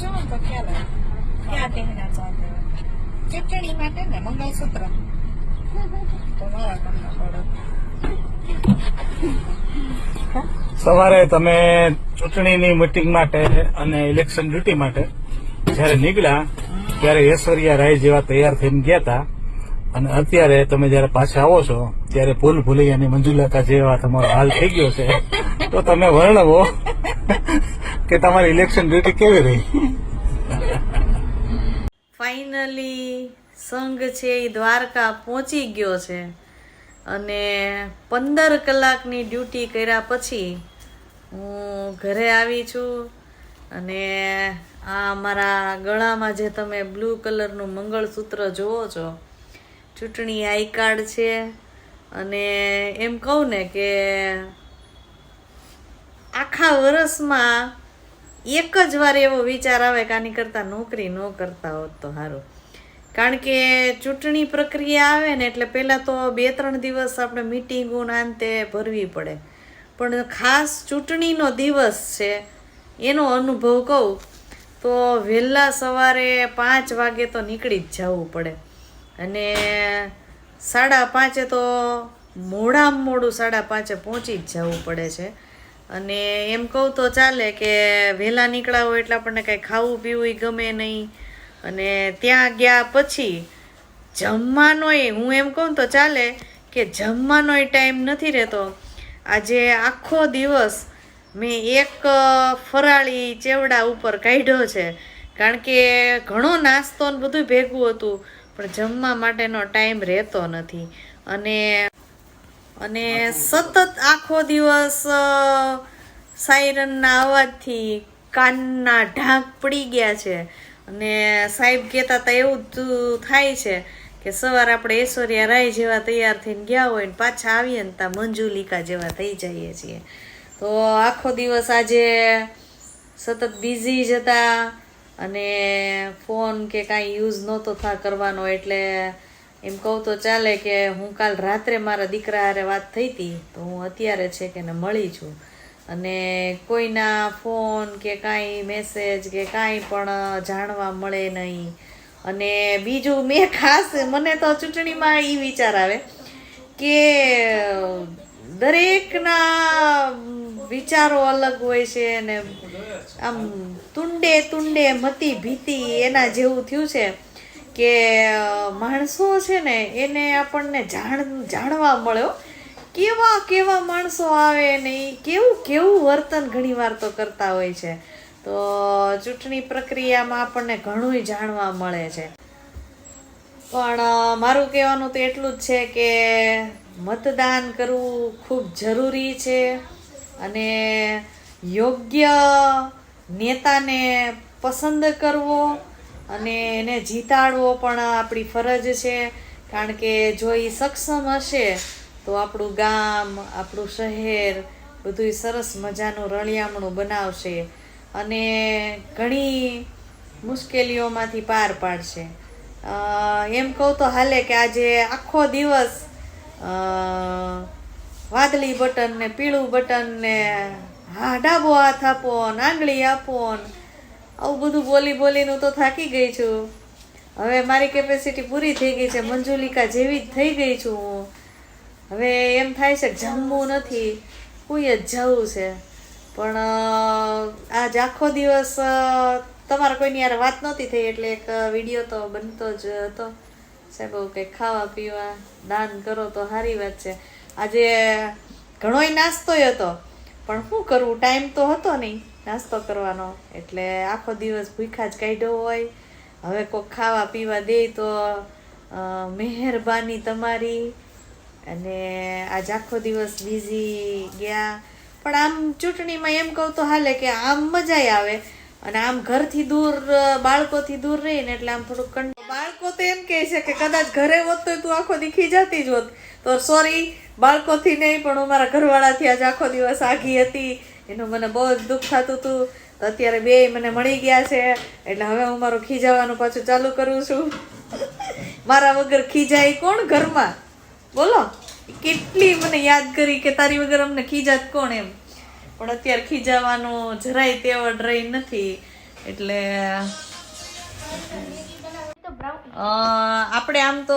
તો ખ્યાલ આવે. ક્યાં ટેહના ચાલે ચૂંટણી માટે ને મંગળસૂત્ર. તો કામના પડે સવારે તમે ચૂંટણીની મિટિંગ માટે અને ઇલેક્શન ડ્યુટી માટે જયારે નીકળ્યા, ત્યારે ઐશ્વર્યા રાય જેવા તૈયાર થઈને ગયા હતા. અને અત્યારે તમે જયારે પાછા આવો છો, ત્યારે ભૂલ ભૂલી અને મંજુલતા જેવા તમારો હાલ થઈ ગયો છે, તો તમે વર્ણવો કે તમારી ઇલેક્શન ડ્યુટી કેવી રહી? ફાઇનલી સંઘ છે એ દ્વારકા પહોંચી ગયો છે અને પંદર કલાકની ડ્યુટી કર્યા પછી હું ઘરે આવી છું અને આ મારા ગળામાં જે તમે બ્લુ કલરનું મંગળસૂત્ર જુઓ છો ચૂંટણી આઈ કાર્ડ છે. અને એમ કહું ને કે આખા વર્ષમાં એક જ વાર એવો વિચાર આવે કે આની કરતાં નોકરી ન કરતા હોત તો સારું કારણ કે ચૂંટણી પ્રક્રિયા આવે ને એટલે પહેલાં તો બે ત્રણ દિવસ આપણે મિટિંગો ના અંતે ભરવી પડે. પણ ખાસ ચૂંટણીનો દિવસ છે, એનો અનુભવ કહું તો વહેલા સવારે પાંચ વાગે તો નીકળી જ જવું પડે. અને સાડા પાંચે તો મોડામાં મોડું સાડા પાંચે પહોંચી જ જવું પડે છે. અને એમ કહું તો ચાલે કે વહેલા નીકળ્યા હોય એટલે આપણને કાંઈ ખાવું પીવું ગમે નહીં. અને ત્યાં ગયા પછી જમવાનોય, હું એમ કહું તો ચાલે કે જમવાનોય ટાઈમ નથી રહેતો. આજે આખો દિવસ મેં એક ફરાળી ચેવડા ઉપર કાઢ્યો છે. કારણ કે ઘણો નાસ્તો ને બધું ભેગું હતું. પણ જમવા માટેનો ટાઈમ રહેતો નથી. અને અને સતત આખો દિવસ સાયરનના અવાજથી કાનના ઢાંક પડી ગયા છે. અને સાહેબ કહેતા હતા, એવું જ થાય છે કે સવારે આપણે ઐશ્વર્યા રાય જેવા તૈયાર થઈને ગયા હોય ને પાછા આવીએ ને ત્યાં મંજુલિકા જેવા થઈ જઈએ છીએ. તો આખો દિવસ આજે સતત બિઝી જ હતા. અને ફોન કે કાંઈ યુઝ નહોતો થા કરવાનો એટલે એમ કહું તો ચાલે કે હું કાલ રાત્રે મારા દીકરા હારે વાત થઈ હતી તો હું અત્યારે છે કે મળી છું. અને કોઈના ફોન કે કાંઈ મેસેજ કે કાંઈ પણ જાણવા મળે નહીં. અને બીજું મેં ખાસ મને તો ચૂંટણીમાં એ વિચાર આવે કે દરેકના વિચારો અલગ હોય છે અને આમ તુંડે તુંડે મતી ભીતિ એના જેવું થયું છે કે માણસો છે ને એને આપણને જાણ, જાણવા મળ્યો કેવા કેવા માણસો આવે ને કેવું કેવું વર્તન ઘણીવાર તો કરતા હોય છે. તો, ચૂંટણી પ્રક્રિયામાં આપણને ઘણું જાણવા મળે છે. પણ મારું કહેવાનું તો એટલું જ છે કે, મતદાન કરવું ખૂબ જરૂરી છે. અને યોગ્ય નેતાને પસંદ કરવો અને એને જીતાડવો પણ આપણી ફરજ છે. કારણ કે જો એ સક્ષમ હશે, તો આપણું ગામ, આપણું શહેર બધું સરસ મજાનું રળિયામણું બનાવશે અને ઘણી મુશ્કેલીઓમાંથી પાર પાડશે. એમ કહું તો હાલે કે આજે આખો દિવસ વાદળી બટન ને પીળું બટન ને હા ડાબો હાથ આપો ને આંગળી આપો ને આવું બધું બોલી બોલીનું તો થાકી ગઈ છું. હવે મારી કેપેસિટી પૂરી થઈ ગઈ છે. મંજુલિકા જેવી જ થઈ ગઈ છું હું. હવે એમ થાય છે જમવું નથી. કોઈ જ જવું છે. પણ આજ આખો દિવસ તમારા કોઈની યાર વાત નહોતી થઈ એટલે એક વીડિયો તો બનતો જ હતો. સાહેબ કંઈક ખાવા પીવા, દાન કરો તો સારી વાત છે. આજે ઘણોય નાસ્તોય હતો. પણ શું કરવું, ટાઈમ તો હતો નહીં. નાસ્તો કરવાનો. એટલે આખો દિવસ ભૂખા જ કાઢ્યો હોય. હવે કોઈક ખાવા પીવા દે તો મહેરબાની તમારી. અને આજ આખો દિવસ બિઝી ગયા. પણ આમ ચૂંટણીમાં એમ કહું તો હાલે કે આમ મજા આવે. અને આમ ઘરથી દૂર, બાળકોથી દૂર રહીને એટલે આમ થોડુંક કંટ બાળકો તો એમ કહે છે કે કદાચ ઘરે હોત તો તું આખો દી ખીજાતી જ હોત. તો સોરી બાળકોથી નહીં, પણ હું મારા ઘરવાળાથી આજ આખો દિવસ આઘી હતી. એનું મને બહુ જ દુઃખ થતું હતું તો અત્યારે બે મને મળી ગયા છે. એટલે હવે હું મારું ખીજાવાનું પાછું ચાલુ કરું છું. મારા વગર ખીજાય કોણ ઘરમાં? બોલો. કેટલી મને યાદ કરી કે તારી વગર અમને ખીજાત કોણ એમ. પણ અત્યારે ખીજાવાનું જરાય તેવડ રહી નથી. એટલે આપણે આમ તો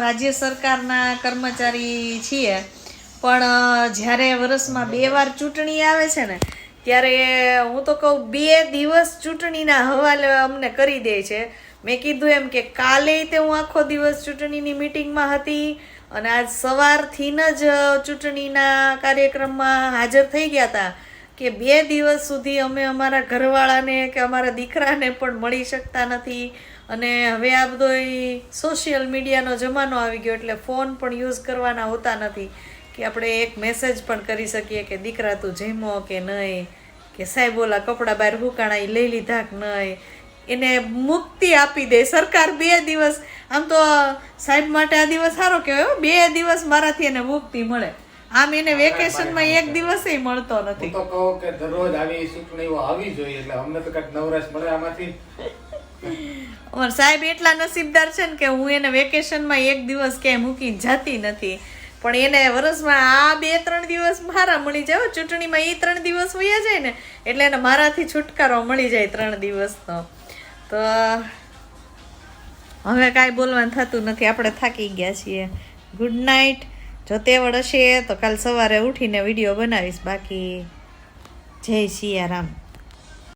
રાજ્ય સરકારના કર્મચારી છીએ, પણ જ્યારે વર્ષમાં બે વાર ચૂંટણી આવે છે ને, ત્યારે હું તો કહું બે દિવસ ચૂંટણીના હવાલે અમને કરી દે છે. મેં કીધું એમ કે કાલે તે હું આખો દિવસ ચૂંટણીની મિટિંગમાં હતી અને આજ સવારથી જ ચૂંટણીના કાર્યક્રમમાં હાજર થઈ ગયા હતા કે બે દિવસ સુધી અમે અમારા ઘરવાળાને કે અમારા દીકરાને પણ મળી શકતા નથી. અને હવે આ બધો સોશિયલ મીડિયાનો જમાનો આવી ગયો એટલે ફોન પણ યુઝ કરવાના હોતા નથી કે આપણે એક મેસેજ પણ કરી શકીએ કે દીકરા તું જમો કે નહીં કે સાહેબ ઓલા કપડાં બહાર હુકાણા એ લઈ લીધા કે નહીં. એને મુક્તિ આપી દે. સરકાર બે દિવસ આમ તો સાહેબ માટે આ દિવસ સારો કહેવાય. બે દિવસ મારાથી એને મુક્તિ મળે. આમ એને વેકેશનમાં એક દિવસે મળતો નથી. તો કહો કે દરરોજ આવી ચૂંટણીઓ આવી જોઈએ એટલે અમને તો કંઈક નવરાશ મળે આમાંથી. અમાર સાહેબ એટલા નસીબદાર છે ને કે હું એને વેકેશનમાં એક દિવસ ક્યાંય મૂકીને જતી નથી. પણ એને વર્ષમાં આ બે, ત્રણ દિવસ મારા મળી જાય. ચૂંટણીમાં એ ત્રણ દિવસ વયા જાય ને, એટલે એને મારાથી છુટકારો મળી જાય ત્રણ દિવસનો. તો હવે કાંઈ બોલવાનું થતું નથી. આપણે થાકી ગયા છીએ. ગુડ નાઇટ જો તેવડ હશે તો કાલ સવારે ઉઠીને વીડિયો બનાવીશ બાકી. જય સિયારામ.